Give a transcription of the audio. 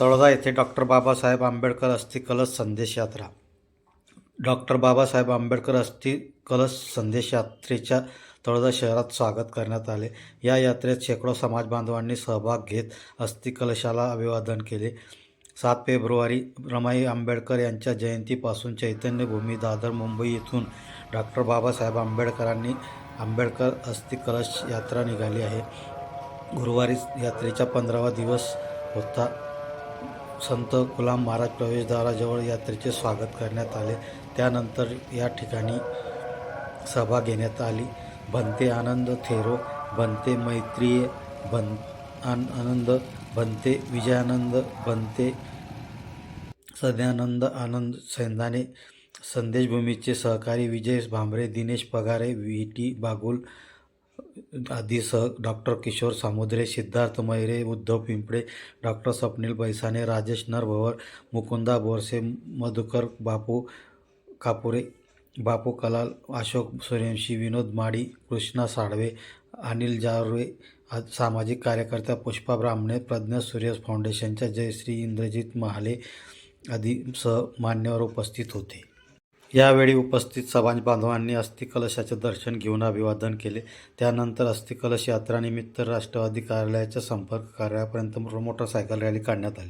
तळगा येथे डॉक्टर बाबासाहेब आंबेडकर अस्थि कलश संदेश यात्रा. डॉक्टर बाबासाहेब आंबेडकर अस्थि कलश संदेश यात्रेच्या तळोदा शहरात स्वागत करण्यात आले. या यात्रेत शेकडो समाज बांधवांनी सहभाग घेत अस्थि कलशाला अभिवादन केले. सात फेब्रुवारी रमाई आंबेडकर यांच्या जयंतीपासून चैतन्यभूमी दादर मुंबई येथून डॉक्टर बाबासाहेब आंबेडकरांनी आंबेडकर अस्थि कलश यात्रा निघाली आहे. गुरुवारी यात्रेचा पंधरावा दिवस होता. संत गुलाम महाराज प्रवेशद्वाराजवळ यात्रेचे स्वागत करण्यात आले. त्यानंतर या ठिकाणी सभा घेण्यात आली. बनते आनंद थेरो बनते मैत्रीय बन आन आनंद बनते विजयानंद बनते सद्यानंद आनंद सैंदाने संदेशभूमीचे सहकारी विजय भांबरे दिनेश पगारे व्ही टी बागुल आदीसह डॉक्टर किशोर सामुद्रे सिद्धार्थ मैरे उद्धव पिंपळे डॉक्टर स्वप्नील बैसाने राजेश नरभवर मुकुंदा बोरसे मधुकर बापू कापुरे बापू कलाल अशोक सूर्यवंशी विनोद माडी कृष्णा साळवे अनिल जारवे सामाजिक कार्यकर्त्या पुष्पा ब्राह्मणे प्रज्ञा सूर्य फाउंडेशनच्या जयश्री इंद्रजित महाले आदी सह मान्यवर उपस्थित होते. यावेळी उपस्थित समाज बांधवांनी अस्थिकलशाचे दर्शन घेऊन अभिवादन केले. त्यानंतर अस्थिकलश यात्रानिमित्त राष्ट्रवादी कार्यालयाच्या संपर्क कार्यालयापर्यंत मोटरसायकल रॅली काढण्यात आली.